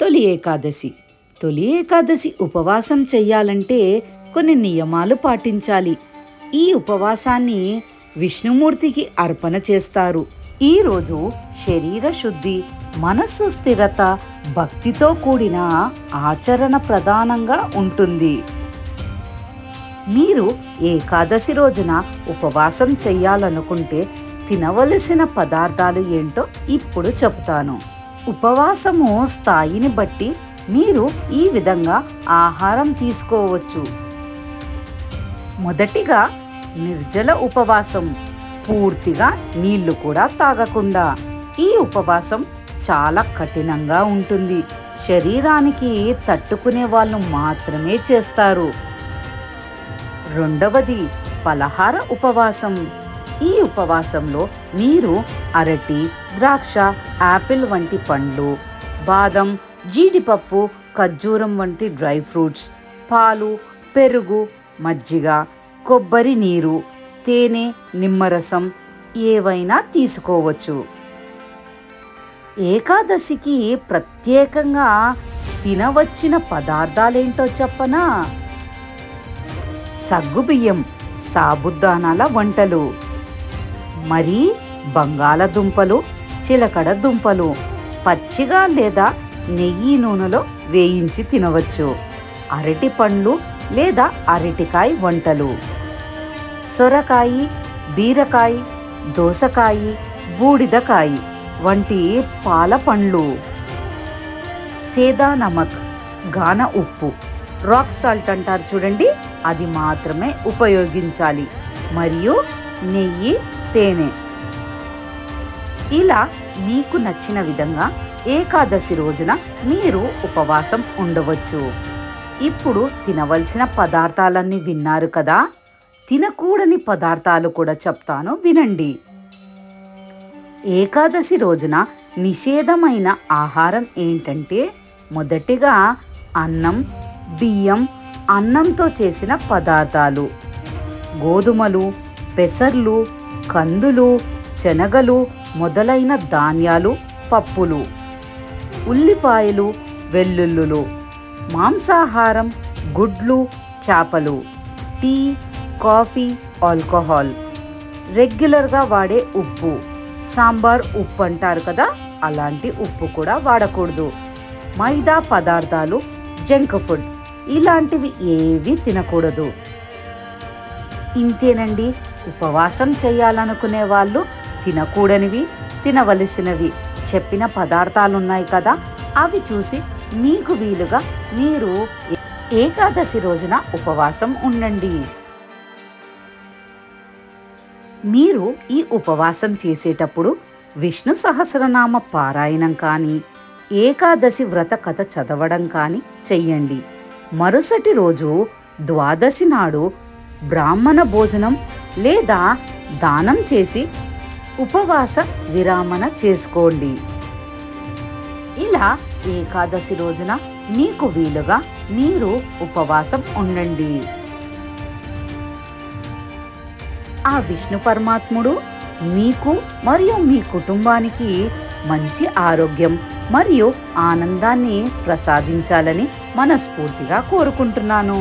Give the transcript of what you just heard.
తొలి ఏకాదశి. తొలి ఏకాదశి ఉపవాసం చెయ్యాలంటే కొన్ని నియమాలు పాటించాలి. ఈ ఉపవాసాన్ని విష్ణుమూర్తికి అర్పణ చేస్తారు. ఈరోజు శరీర శుద్ధి మనస్సు స్థిరత భక్తితో కూడిన ఆచరణ ప్రధానంగా ఉంటుంది. మీరు ఏకాదశి రోజున ఉపవాసం చెయ్యాలనుకుంటే తినవలసిన పదార్థాలు ఏంటో ఇప్పుడు చెప్తాను. ఉపవాసము స్థాయిని బట్టి మీరు ఈ విధంగా ఆహారం తీసుకోవచ్చు. మొదటిగా నిర్జల ఉపవాసం పూర్తిగా నీళ్ళు కూడా తాగకుండా. ఈ ఉపవాసం చాలా కఠినంగా ఉంటుంది. శరీరానికి తట్టుకునే వాళ్ళు మాత్రమే చేస్తారు. రెండవది పలహార ఉపవాసం. ఈ ఉపవాసంలో మీరు అరటి ద్రాక్ష యాపిల్ వంటి పండ్లు బాదం జీడిపప్పు ఖర్జూరం వంటి డ్రై ఫ్రూట్స్ పాలు పెరుగు మజ్జిగ కొబ్బరి నీరు తేనె నిమ్మరసం ఏవైనా తీసుకోవచ్చు. ఏకాదశికి ప్రత్యేకంగా తినవచ్చిన పదార్థాలేంటో చెప్పనా? సగ్గుబియ్యం సాబుదానాల వంటలు. మరి బంగాళదుంపలు చిలకడ దుంపలు పచ్చిగా లేదా నెయ్యి నూనెలో వేయించి తినవచ్చు. అరటి పండ్లు లేదా అరటికాయ వంటలు. సొరకాయ బీరకాయ దోసకాయ బూడిదకాయ వంటి పాల పండ్లు. సేదా నమక్ గాన ఉప్పు. రాక్ సాల్ట్ అంటారు చూడండి అది మాత్రమే ఉపయోగించాలి. మరియు నెయ్యి తేనె. ఇలా మీకు నచ్చిన విధంగా ఏకాదశి రోజున మీరు ఉపవాసం ఉండవచ్చు. ఇప్పుడు తినవలసిన పదార్థాలన్నీ విన్నారు కదా? తినకూడని పదార్థాలు కూడా చెప్తాను వినండి. ఏకాదశి రోజున నిషేధమైన ఆహారం ఏంటంటే మొదటిగా అన్నం బియ్యం అన్నంతో చేసిన పదార్థాలు. గోధుమలు పెసర్లు కందులు శనగలు మొదలైన ధాన్యాలు పప్పులు ఉల్లిపాయలు వెల్లుల్లులు మాంసాహారం గుడ్లు చేపలు టీ కాఫీ ఆల్కహాల్. రెగ్యులర్గా వాడే ఉప్పు. సాంబార్ ఉప్పు అంటారు కదా అలాంటి ఉప్పు కూడా వాడకూడదు. మైదా పదార్థాలు జంక్ ఫుడ్ ఇలాంటివి ఏవి తినకూడదు. ఇంతేనండి ఉపవాసం చేయాలనుకునే వాళ్ళు తినకూడనివి తినవలసినవి. చెప్పిన పదార్థాలు ఉన్నాయి కదా అవి చూసి మీకు వీలుగా మీరు ఏకాదశి రోజున ఉపవాసం ఉండండి. మీరు ఈ ఉపవాసం చేసేటప్పుడు విష్ణు సహస్రనామ పారాయణం కానీ ఏకాదశి వ్రత కథ చదవడం కానీ చెయ్యండి. మరుసటి రోజు ద్వాదశి నాడు బ్రాహ్మణ భోజనం లేదా దానం చేసి ఉపవాస విరామణ చేసుకోండి. ఇలా ఏకాదశి రోజున మీకు వీలుగా మీరు ఉపవాసం ఉండండి. ఆ విష్ణు పరమాత్ముడు మీకు మరియు మీ కుటుంబానికి మంచి ఆరోగ్యం మరియు ఆనందాన్ని ప్రసాదించాలని మనస్ఫూర్తిగా కోరుకుంటున్నాను.